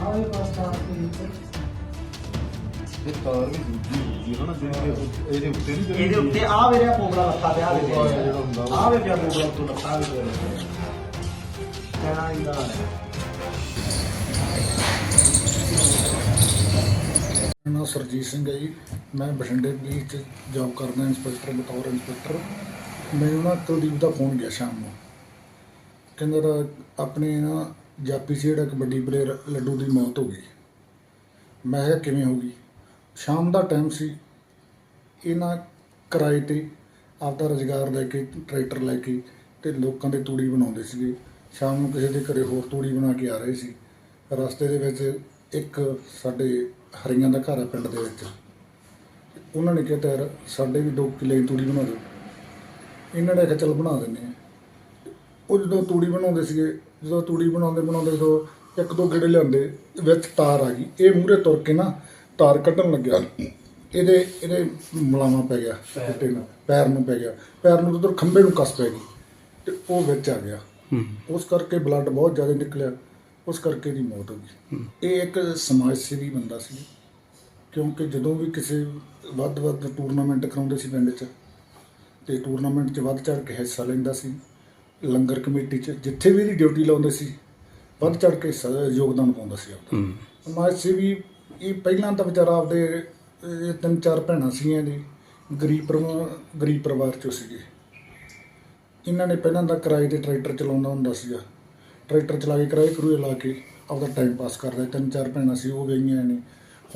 ਆਵੇ ਪਾਸਤਾ ਦੇ ਵਿੱਚ ਇਹ ਤਾਰ ਵੀ ਦੂਜੀ ਹੁੰਦੀ ਹੈ ਨਾ ਜਿਹੜੀ ਇਹਦੇ ਉੱਤੇ ਨਹੀਂ ਇਹਦੇ ਉੱਤੇ ਆ ਵੇ ਰਿਹਾ। ਪੋਗਲਾ ਲੱਥਾ ਪਿਆ ਵੇ ਪੋਗਲਾ ਜਿਹੜਾ ਹੁੰਦਾ ਵਾ। ਆ ਵੇ ਪਿਆ ਪੋਗਲਾ ਉੱਤੋਂ ਲੱਥਾ ਵੇ ਕਹਿਣਾ ਇਹਦਾ ਮੇਰਾ ਨਾਮ ਸਰਜੀਤ ਸਿੰਘ ਹੈ ਜੀ। ਮੈਂ ਬਠਿੰਡੇ ਪੁਲਿਸ 'ਚ ਜੌਬ ਕਰਦਾ ਇੰਸਪੈਕਟਰ ਬਤੌਰ ਇੰਸਪੈਕਟਰ ਮੈਨੂੰ ਨਾ ਕੁਲਦੀਪ ਦਾ ਫੋਨ ਗਿਆ ਸ਼ਾਮ ਨੂੰ। ਕਹਿੰਦਾ ਦਾ ਆਪਣੇ ਨਾ ਜਾਪੀ ਸੀ ਜਿਹੜਾ ਕਬੱਡੀ ਪਲੇਅਰ ਲੱਡੂ ਦੀ ਮੌਤ ਹੋ ਗਈ। ਮੈਂ ਕਿਹਾ, ਕਿਵੇਂ ਹੋ ਗਈ? ਸ਼ਾਮ ਦਾ ਟਾਈਮ ਸੀ। ਇਹਨਾਂ ਕਿਰਾਏ ਤੇ ਆਪਦਾ ਰੁਜ਼ਗਾਰ ਲੈ ਕੇ, ਟਰੈਕਟਰ ਲੈ ਕੇ ਤੇ ਲੋਕਾਂ ਦੇ ਤੂੜੀ ਬਣਾਉਂਦੇ ਸੀਗੇ। ਸ਼ਾਮ ਨੂੰ ਕਿਸੇ ਦੇ ਘਰੇ ਹੋਰ ਤੂੜੀ ਬਣਾ ਕੇ ਆ ਰਹੇ ਸੀ। ਰਸਤੇ ਦੇ ਵਿੱਚ ਇੱਕ ਸਾਡੇ ਹਰੀਆਂ ਦਾ ਘਰ ਹੈ ਪਿੰਡ ਦੇ ਵਿੱਚ। ਉਹਨਾਂ ਨੇ ਕਿਹਾ, ਤੈਰ, ਸਾਡੇ ਵੀ ਦੋ ਕਿੱਲੇ ਦੀ ਤੂੜੀ ਬਣਾ ਦਿਓ। ਇਹਨਾਂ ਨੇ ਕਿਹਾ, ਚੱਲ ਬਣਾ ਦਿੰਦੇ ਆ ਉਹ ਜਦੋਂ ਤੂੜੀ ਬਣਾਉਂਦੇ ਸੀਗੇ ਜਦੋਂ ਤੂੜੀ ਬਣਾਉਂਦੇ ਬਣਾਉਂਦੇ ਜਦੋਂ ਇੱਕ ਦੋ ਗੇੜੇ ਲਿਆਂਦੇ ਵਿੱਚ ਤਾਰ ਆ ਗਈ। ਇਹ ਮੂਹਰੇ ਤੁਰ ਕੇ ਨਾ ਤਾਰ ਕੱਢਣ ਲੱਗਿਆ। ਇਹਦੇ ਇਹਦੇ ਮਲਾਮਾ ਪੈ ਗਿਆ ਗਿੱਟੇ ਨੂੰ ਪੈਰ ਨੂੰ ਪੈ ਗਿਆ। ਪੈਰ ਨੂੰ ਉਧਰ ਖੰਭੇ ਨੂੰ ਕੱਸ ਪੈ ਗਈ ਤੇ ਉਹ ਵਿੱਚ ਆ ਗਿਆ। ਉਸ ਕਰਕੇ ਬਲੱਡ ਬਹੁਤ ਜ਼ਿਆਦਾ ਨਿਕਲਿਆ। ਉਸ ਕਰਕੇ ਦੀ ਮੌਤ ਹੋ ਗਈ। ਇਹ ਇੱਕ ਸਮਾਜ ਸੇਵੀ ਬੰਦਾ ਸੀ। ਕਿਉਂਕਿ ਜਦੋਂ ਵੀ ਕਿਸੇ ਵੱਧ ਵੱਧ ਟੂਰਨਾਮੈਂਟ ਕਰਾਉਂਦੇ ਸੀ ਪਿੰਡ 'ਚ ਤੇ ਟੂਰਨਾਮੈਂਟ 'ਚ ਵੱਧ ਚੜ ਕੇ ਹਿੱਸਾ ਲੈਂਦਾ ਸੀ। ਲੰਗਰ ਕਮੇਟੀ 'ਚ ਜਿੱਥੇ ਵੀ ਇਹਦੀ ਡਿਊਟੀ ਲਾਉਂਦੇ ਸੀ ਵੱਧ ਚੜ ਕੇ ਯੋਗਦਾਨ ਪਾਉਂਦਾ ਸੀ ਆਪਦਾ। ਸਮਾਜ ਸੇਵੀ ਇਹ ਪਹਿਲਾਂ ਤਾਂ ਵਿਚਾਰਾ ਆਪਦੇ ਇਹ ਤਿੰਨ ਚਾਰ ਭੈਣਾਂ ਸੀਗੀਆਂ ਜੀ ਗਰੀਬ ਪਰਿਵਾਰ ਗਰੀਬ ਪਰਿਵਾਰ 'ਚੋਂ ਸੀਗੇ। ਇਹਨਾਂ ਨੇ ਪਹਿਲਾਂ ਤਾਂ ਕਿਰਾਏ ਤੇ ਟਰੈਕਟਰ ਚਲਾਉਂਦਾ ਹੁੰਦਾ ਸੀਗਾ। ਟਰੈਕਟਰ ਚਲਾ ਕੇ ਕਿਰਾਏ ਕਰੂਏ ਲਾ ਕੇ ਆਪਦਾ ਟਾਈਮ ਪਾਸ ਕਰਦਾ। ਤਿੰਨ ਚਾਰ ਭੈਣਾਂ ਸੀ ਉਹ ਗਈਆਂ ਨੇ।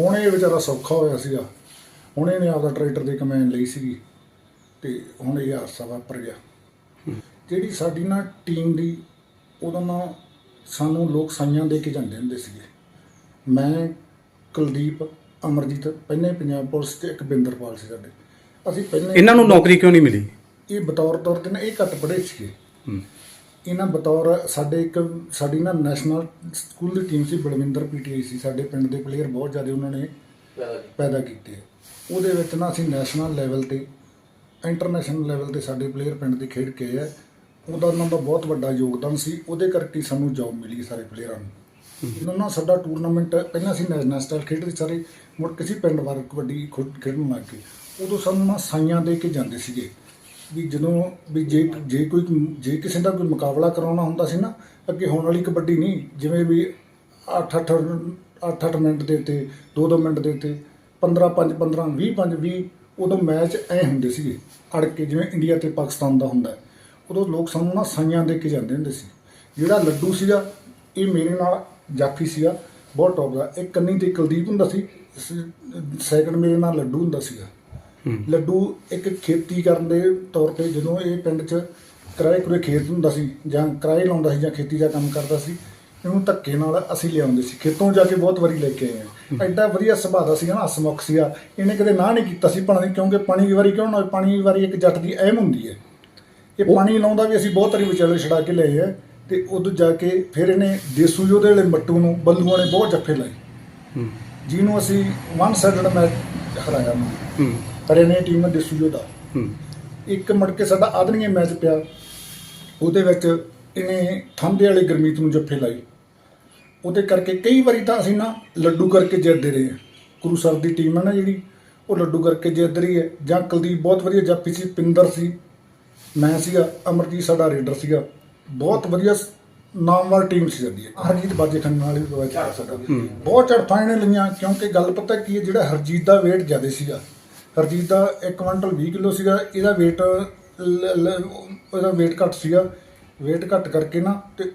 ਹੁਣ ਇਹ ਵਿਚਾਰਾ ਸੌਖਾ ਹੋਇਆ ਸੀਗਾ। ਹੁਣ ਇਹਨੇ ਆਪਦਾ ਟਰੈਕਟਰ ਦੀ ਕਮੈਨ ਲਈ ਸੀਗੀ। ਤੇ ਹੁਣ ਇਹ ਹਾਦਸਾ ਵਾਪਰ ਗਿਆ। ਜਿਹੜੀ ਸਾਡੀ ਨਾ ਟੀਮ ਦੀ ਉਦੋਂ ਨਾ ਸਾਨੂੰ ਲੋਕ ਸਾਈਆਂ ਦੇ ਕੇ ਜਾਂਦੇ ਹੁੰਦੇ ਸੀਗੇ। ਮੈਂ ਕੁਲਦੀਪ ਅਮਰਜੀਤ ਪਹਿਲੇ ਪੰਜਾਬ ਪੁਲਿਸ 'ਚ ਇੱਕ ਬਿੰਦਰਪਾਲ ਸੀ ਸਾਡੇ। ਅਸੀਂ ਪਹਿਲੇ ਇਹਨਾਂ ਨੂੰ ਨੌਕਰੀ ਕਿਉਂ ਨਹੀਂ ਮਿਲੀ? ਇਹ ਬਤੌਰ ਤੌਰ ਤੇ ਨਾ ਇਹ ਘੱਟ ਪੜ੍ਹੇ ਸੀਗੇ। ਇਹਨਾਂ ਬਤੌਰ ਸਾਡੇ ਇੱਕ ਸਾਡੀ ਨਾ ਨੈਸ਼ਨਲ ਸਕੂਲ ਦੀ ਟੀਮ ਸੀ ਬਲਵਿੰਦਰ ਪੀਟੀਆਈ ਸੀ। ਸਾਡੇ ਪਿੰਡ ਦੇ ਪਲੇਅਰ ਬਹੁਤ ਜ਼ਿਆਦਾ ਉਹਨਾਂ ਨੇ ਪੈਦਾ ਕੀਤੇ। ਉਹਦੇ ਵਿੱਚ ਨਾ ਅਸੀਂ ਨੈਸ਼ਨਲ ਲੈਵਲ ਤੇ ਇੰਟਰਨੈਸ਼ਨਲ ਲੈਵਲ ਤੇ ਸਾਡੇ ਪਲੇਅਰ ਪਿੰਡ ਦੇ ਖੇਡ ਕੇ ਆਏ ਆ। ਉਹਦਾ ਉਹਨਾਂ ਦਾ ਬਹੁਤ ਵੱਡਾ ਯੋਗਦਾਨ ਸੀ। ਉਹਦੇ ਕਰਕੇ ਸਾਨੂੰ ਜੌਬ ਮਿਲੀ ਸਾਰੇ ਪਲੇਅਰਾਂ ਨੂੰ। ਇਹਨਾਂ ਨਾਲ ਸਾਡਾ ਟੂਰਨਾਮੈਂਟ ਪਹਿਲਾਂ ਅਸੀਂ ਨੈਸ਼ਨਲ ਖੇਡਦੇ ਸਾਰੇ, ਮੁੜ ਕਿਸੇ ਪਿੰਡ ਵਾਰ ਕਬੱਡੀ ਖੁਦ ਖੇਡਣ ਲੱਗ ਗਏ। ਉਦੋਂ ਸਾਨੂੰ ਨਾ ਸਾਈਆਂ ਦੇ ਕੇ ਜਾਂਦੇ ਸੀਗੇ। ਵੀ ਜਦੋਂ ਵੀ ਜੇ ਜੇ ਕੋਈ, ਜੇ ਕਿਸੇ ਦਾ ਕੋਈ ਮੁਕਾਬਲਾ ਕਰਾਉਣਾ ਹੁੰਦਾ ਸੀ ਨਾ, ਅੱਗੇ ਹੋਣ ਵਾਲੀ ਕਬੱਡੀ ਨਹੀਂ, ਜਿਵੇਂ ਵੀ 8 8 8 8 ਮਿੰਟ ਦੇ ਤੇ 2 2 ਮਿੰਟ ਦੇ ਤੇ 15 5 15 20 5 20 ਉਦੋਂ ਮੈਚ ਐ ਹੁੰਦੇ ਸੀਗੇ। ਅੜ ਕੇ ਜਿਵੇਂ ਇੰਡੀਆ ਤੇ ਪਾਕਿਸਤਾਨ ਦਾ ਹੁੰਦਾ। ਹੈ। ਉਦੋਂ ਲੋਕ ਸਾਨੂੰ ਨਾ ਸਾਈਆਂ ਦੇ ਕੇ ਜਾਂਦੇ ਹੁੰਦੇ ਸੀ। ਜਿਹੜਾ ਲੱਡੂ ਸੀਗਾ ਇਹ ਮੇਰੇ ਨਾਲ ਜਾਫੀ ਸੀਗਾ ਬਹੁਤ ਟੌਪ ਦਾ। ਇੱਕ ਕੰਨੀ ਤੇ ਕੁਲਦੀਪ ਹੁੰਦਾ ਸੀ ਸੈਕੰਡ ਮੇਰੇ ਨਾਲ ਲੱਡੂ ਹੁੰਦਾ ਸੀਗਾ। ਲੱਡੂ ਇੱਕ ਖੇਤੀ ਕਰਨ ਦੇ ਤੌਰ ਤੇ ਜਦੋਂ ਇਹ ਪਿੰਡ 'ਚ ਕਿਰਾਏ ਕੁਰੇ ਖੇਤ ਹੁੰਦਾ ਸੀ ਜਾਂ ਕਿਰਾਏ ਲਾਉਂਦਾ ਸੀ ਜਾਂ ਖੇਤੀ ਦਾ ਕੰਮ ਕਰਦਾ ਸੀ ਇਹਨੂੰ ਧੱਕੇ ਨਾਲ ਅਸੀਂ ਲਿਆਉਂਦੇ ਸੀ। ਖੇਤੋਂ ਜਾ ਕੇ ਬਹੁਤ ਵਾਰੀ ਲੈ ਕੇ ਆਏ ਆ ਐਡਾ ਵਧੀਆ ਸੁਭਾਅ ਦਾ ਸੀਗਾ ਨਾ ਹਸਮੁਖ ਸੀਗਾ। ਇਹਨੇ ਕਦੇ ਨਾ ਨਹੀਂ ਕੀਤਾ ਸੀ ਨਹੀਂ ਕਿਉਂਕਿ ਪਾਣੀ ਦੀ ਵਾਰੀ ਕਿਉਂ ਨਾ ਪਾਣੀ ਦੀ ਵਾਰੀ ਇੱਕ ਜੱਟ ਦੀ ਅਹਿਮ ਹੁੰਦੀ ਹੈ। ਇਹ ਪਾਣੀ ਲਾਉਂਦਾ ਵੀ ਅਸੀਂ ਬਹੁਤ ਵਾਰੀ ਵਿਚਾਲੇ ਛੜਾ ਕੇ ਲਏ ਆ ਤੇ ਉਦੋਂ ਜਾ ਕੇ ਫਿਰ ਇਹਨੇ ਦੇਸੂ ਯੋਧੇ ਵਾਲੇ ਮੱਟੂ ਨੂੰ ਬੱਲੂਆਂ ਨੇ ਬਹੁਤ ਜੱਫੇ ਲਾਏ। ਜਿਹਨੂੰ ਅਸੀਂ ਵਨ ਸਾਈਡਡ ਮੈਚ ਹਰਾਇਆ ਪਰ ਇਹਨੇ ਟੀਮ ਨੇ ਦੇਸੂ ਯੋਧਾ ਇੱਕ ਮੁੜ ਕੇ ਸਾਡਾ ਆਦਰਣੀਏ ਮੈਚ ਪਿਆ। ਉਹਦੇ ਵਿੱਚ ਇਹਨੇ ਠੰਡੇ ਵਾਲੀ ਗਰਮੀਤ ਨੂੰ ਜੱਫੇ ਲਾਈ ਉਹਦੇ ਕਰਕੇ ਕਈ ਵਾਰੀ ਤਾਂ ਅਸੀਂ ਨਾ ਲੱਡੂ ਕਰਕੇ ਜਿੱਤਦੇ ਰਹੇ ਹਾਂ। ਗੁਰੂ ਸਰ ਦੀ ਟੀਮ ਹੈ ਨਾ ਜਿਹੜੀ ਉਹ ਲੱਡੂ ਕਰਕੇ ਜਿੱਤ ਰਹੀ ਹੈ। ਜਾਂ ਕੁਲਦੀਪ ਬਹੁਤ ਵਧੀਆ ਜਾਪੀ ਸੀ ਪਿੰਦਰ ਸੀ। ਮੈਂ ਸੀਗਾ ਅਮਰਜੀਤ ਸਾਡਾ ਰੇਡਰ ਸੀਗਾ। ਬਹੁਤ ਵਧੀਆ ਸ- ਨਾਮਵਰ ਟੀਮ ਸੀ ਸਾਡੀ। ਹਰਜੀਤ ਬਾਜੇ ਖੰਨ ਨਾਲ ਵੀ ਬਹੁਤ ਸਾਡਾ। ਬਹੁਤ ਝੜਪਾਂ ਇਹਨੇ ਲਈਆਂ ਕਿਉਂਕਿ ਗੱਲ ਪਤਾ ਕੀ ਹੈ ਜਿਹੜਾ ਹਰਜੀਤ ਦਾ weight ਜ਼ਿਆਦਾ ਸੀਗਾ। ਹਰਜੀਤ ਦਾ 1 ਕੁਇੰਟਲ 20 ਕਿਲੋ ਸੀਗਾ ਇਹਦਾ weight ਉਹਦਾ weight ਘੱਟ ਸੀਗਾ। weight ਘੱਟ ਕਰਕੇ ਨਾ ਤੇ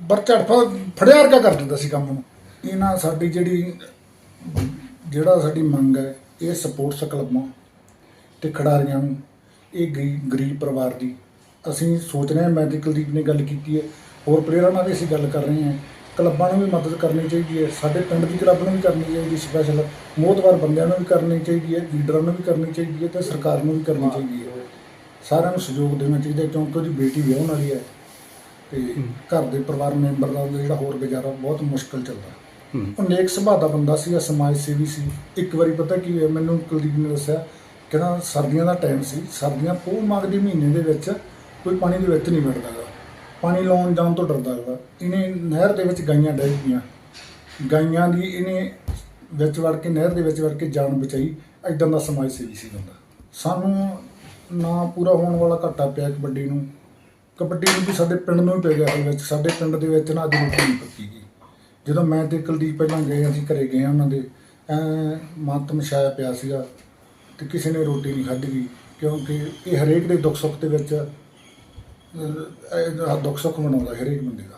ਬਰ ਝੜਪਾ ਫੜਿਆ ਵਰਗਾ ਕਰ ਦਿੰਦਾ ਸੀ ਕੰਮ ਨੂੰ। ਇਹ ਨਾ ਸਾਡੀ ਜਿਹੜੀ ਜਿਹੜਾ ਸਾਡੀ ਮੰਗ ਹੈ ਇਹ ਸਪੋਰਟਸ ਕਲੱਬਾਂ ਤੇ ਖਿਡਾਰੀਆਂ ਨੂੰ। ਇਹ ਗਰੀ- ਗਰੀਬ ਪਰਿਵਾਰ ਦੀ। ਅਸੀਂ ਸੋਚ ਰਹੇ ਹਾਂ ਮੈਂ ਤੇ ਕੁਲਦੀਪ ਨੇ ਗੱਲ ਕੀਤੀ ਹੈ। ਹੋਰ ਪਲੇਅਰਾਂ ਨਾਲ ਵੀ ਅਸੀਂ ਗੱਲ ਕਰ ਰਹੇ ਹਾਂ। ਕਲੱਬਾਂ ਨੂੰ ਵੀ ਮਦਦ ਕਰਨੀ ਚਾਹੀਦੀ ਹੈ। ਸਾਡੇ ਪਿੰਡ ਦੀ ਕਲੱਬ ਨੂੰ ਵੀ ਕਰਨੀ ਚਾਹੀਦੀ ਸਪੈਸ਼ਲ ਮੋਹਤਵਾਰ ਬੰਦਿਆਂ ਨੂੰ ਵੀ ਕਰਨੀ ਚਾਹੀਦੀ ਹੈ। ਲੀਡਰਾਂ ਨੂੰ ਵੀ ਕਰਨੀ ਚਾਹੀਦੀ ਹੈ ਤੇ ਸਰਕਾਰ ਨੂੰ ਵੀ ਕਰਨੀ ਚਾਹੀਦੀ ਹੈ। ਸਾਰਿਆਂ ਨੂੰ ਸਹਿਯੋਗ ਦੇਣਾ ਚਾਹੀਦਾ ਹੈ ਕਿਉਂਕਿ ਉਹਦੀ ਬੇਟੀ ਵਿਆਹਣ ਵਾਲੀ ਹੈ ਤੇ ਘਰ ਦੇ ਪਰਿਵਾਰ ਮੈਂਬਰ ਦਾ ਜਿਹੜਾ ਹੋਰ ਗੁਜ਼ਾਰਾ ਬਹੁਤ ਮੁਸ਼ਕਲ ਚੱਲਦਾ। ਉਹ ਨੇਕ ਸੁਭਾਅ ਦਾ ਬੰਦਾ ਸੀ ਸਮਾਜ ਸੇਵੀ ਸੀ। ਇੱਕ ਵਾਰੀ ਪਤਾ ਕੀ ਹੋਇਆ ਮੈਨੂੰ ਕੁਲਦੀਪ ਨੇ ਦੱਸਿਆ ਜਿਹੜਾ ਸਰਦੀਆਂ ਦਾ ਟਾਈਮ ਸੀ, ਸਰਦੀਆਂ ਪੋਹ ਮਾਘ ਦੇ ਮਹੀਨੇ ਦੇ ਵਿੱਚ ਕੋਈ ਪਾਣੀ ਦੇ ਵਿੱਚ ਨਹੀਂ ਵੜਦਾ ਗਾ। ਪਾਣੀ ਲਾਉਣ ਜਾਣ ਤੋਂ ਡਰਦਾ ਵਾ ਇਹਨੇ ਨਹਿਰ ਦੇ ਵਿੱਚ ਗਾਈਆਂ ਡਹਿ ਗਈਆਂ। ਗਾਈਆਂ ਦੀ ਇਹਨੇ ਵਿੱਚ ਵੜ ਕੇ, ਨਹਿਰ ਦੇ ਵਿੱਚ ਵੜ ਕੇ ਜਾਨ ਬਚਾਈ। ਐਦਾਂ ਦਾ ਸਮਾਜ ਸੇਵੀ ਸੀ ਬੰਦਾ। ਸਾਨੂੰ ਨਾ ਪੂਰਾ ਹੋਣ ਵਾਲਾ ਘਾਟਾ ਪਿਆ ਕਬੱਡੀ ਨੂੰ। ਕਬੱਡੀ ਨੂੰ ਵੀ ਸਾਡੇ ਪਿੰਡ ਨੂੰ ਹੀ ਪੈ ਗਿਆ ਅਸਲ ਵਿੱਚ। ਸਾਡੇ ਪਿੰਡ ਦੇ ਵਿੱਚ ਨਾ ਅੱਜ ਰੋਟੀ ਨਹੀਂ ਪੱਕੀ ਗਈ। ਜਦੋਂ ਮੈਂ ਤੇ ਕੁਲਦੀਪ ਪਹਿਲਾਂ ਗਏ, ਅਸੀਂ ਘਰੇ ਗਏ ਉਹਨਾਂ ਦੇ। ਐ ਮਾਤਮ ਛਾਇਆ ਪਿਆ ਸੀਗਾ। ਤੇ ਕਿਸੇ ਨੇ ਰੋਟੀ ਨਹੀਂ ਖਾਧੀ ਗਈ ਕਿਉਂਕਿ ਇਹ ਹਰੇਕ ਦੇ ਦੁੱਖ ਸੁੱਖ ਦੇ ਵਿੱਚ ਅਹ, ਇਹ ਦੁੱਖ ਸੁੱਖ ਮਨਾਉਂਦਾ ਹਰੇਕ ਬੰਦੇ ਦਾ।